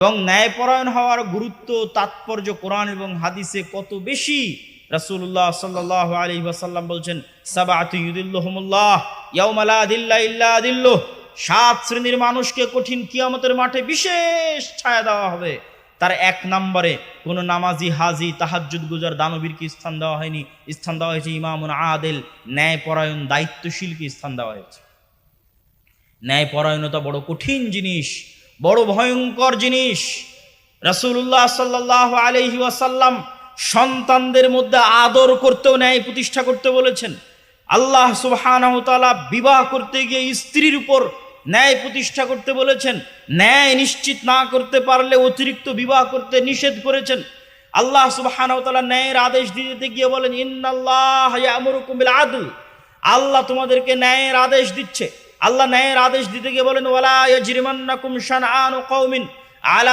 এবং ন্যায়পরায়ণ হওয়ার গুরুত্ব, তাৎপর্য কোরআন এবং হাদিসে কত বেশি? রাসূলুল্লাহ সাল্লাহ আলী ওয়াসাল্লাম বলছেন দিল্লুহ। সাত শ্রেণির মানুষকে কঠিন কিয়ামতের মাঠে বিশেষ ছায়া দেওয়া হবে। তার এক নম্বরে কোনো নামাজি, হাজি, তাহাজ্জুদ গুজার দানবীরকে স্থান দেওয়া হয়নি। স্থান দেওয়া হয়েছে ইমামুন আদেল, ন্যায়পরায়ণ, দায়িত্বশীলকে স্থান দেওয়া হয়েছে। ন্যায়পরায়ণতা বড় কঠিন জিনিস। বড় ভয়ঙ্কর জিনিস। রাসূলুল্লাহ সাল্লাহ আলহি ওয়াসাল্লাম সন্তানদের মধ্যে আদর করতেও ন্যায় প্রতিষ্ঠা করতে বলেছেন। আল্লাহ সুবহানাহু তাআলা বিবাহ করতে গিয়ে স্ত্রীর উপর ন্যায় প্রতিষ্ঠা করতে বলেছেন। ন্যায় নিশ্চিত না করতে পারলে অতিরিক্ত বিবাহ করতে নিষেধ করেছেন। আল্লাহ সুবহানাহু তাআলা ন্যায়ের আদেশ দিতে গিয়ে বলেন, ইন্নাল্লাহ ইয়ামুরুকুম বিল আল্লাহ তোমাদেরকে ন্যায়ের আদেশ দিচ্ছে। আল্লাহ ন্যায়ের আদেশ দিতে গিয়ে বলেন ওয়ালা ইয়াজরিমান্নাকুম শানআনু কওমিন আলা